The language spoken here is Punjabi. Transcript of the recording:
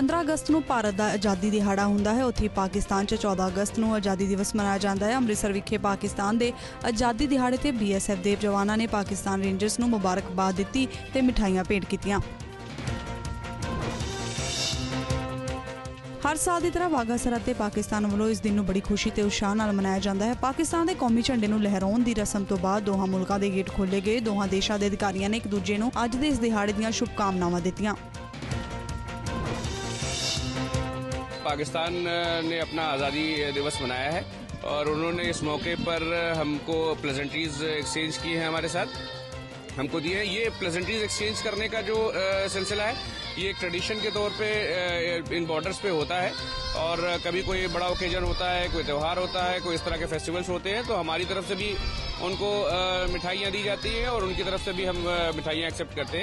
15 ਅਗਸਤ ਨੂੰ ਭਾਰਤ ਦਾ ਆਜ਼ਾਦੀ ਦਿਹਾੜਾ ਹੁੰਦਾ ਹੈ। ਉੱਥੇ ਪਾਕਿਸਤਾਨ 'ਚ 14 ਅਗਸਤ ਨੂੰ ਆਜ਼ਾਦੀ ਦਿਵਸ ਮਨਾਇਆ ਜਾਂਦਾ ਹੈ। ਅੰਮ੍ਰਿਤਸਰ ਵਿਖੇ ਪਾਕਿਸਤਾਨ ਦੇ ਆਜ਼ਾਦੀ ਦਿਹਾੜੇ ਤੇ ਬੀਐਸਐਫ ਦੇ ਜਵਾਨਾਂ ਨੇ ਪਾਕਿਸਤਾਨ ਰੇਂਜਰਸ ਨੂੰ ਮੁਬਾਰਕਬਾਦ ਦਿੱਤੀ ਤੇ ਮਿਠਾਈਆਂ ਭੇਟ ਕੀਤੀਆਂ। ਹਰ ਸਾਲ ਦੀ ਤਰ੍ਹਾਂ ਵਾਘਾ ਸਰਹੱਦ ਤੇ ਪਾਕਿਸਤਾਨ ਵੱਲੋਂ ਇਸ ਦਿਨ ਨੂੰ ਬੜੀ ਖੁਸ਼ੀ ਤੇ ਉਤਸ਼ਾਹ ਨਾਲ ਮਨਾਇਆ ਜਾਂਦਾ ਹੈ। ਪਾਕਿਸਤਾਨ ਦੇ ਕੌਮੀ ਝੰਡੇ ਨੂੰ ਲਹਿਰਾਉਣ ਦੀ ਰਸਮ ਤੋਂ ਬਾਅਦ ਦੋਹਾਂ ਮੁਲਕਾਂ ਦੇ ਗੇਟ ਖੋਲੇ ਗਏ। ਦੋਹਾਂ ਦੇਸ਼ਾਂ ਦੇ ਅਧਿਕਾਰੀਆਂ ਨੇ ਇੱਕ ਦੂਜੇ ਨੂੰ ਅੱਜ ਦੇ ਇਸ ਦਿਹਾੜੇ ਦੀਆਂ ਸ਼ੁਭਕਾਮਨਾਵਾਂ ਦਿੱਤੀਆਂ। पाकिस्तान ने अपना आज़ादी दिवस मनाया है और उन्होंने इस मौके पर हमको प्लेजेंट्रीज एक्सचेंज की हैं हमारे साथ। हमको दिए हैं। ये प्लेजेंट्रीज एक्सचेंज करने का जो सिलसिला है, ये एक ट्रेडिशन के तौर पे इन बॉर्डर्स पे होता है और कभी कोई बड़ा ओकेजन होता है, कोई त्यौहार होता है, कोई इस तरह के फेस्टिवल्स होते हैं तो हमारी तरफ़ से भी उनको मिठाइयाँ दी जाती हैं और उनकी तरफ़ से भी हम मिठाइयाँ एक्सेप्ट करते हैं।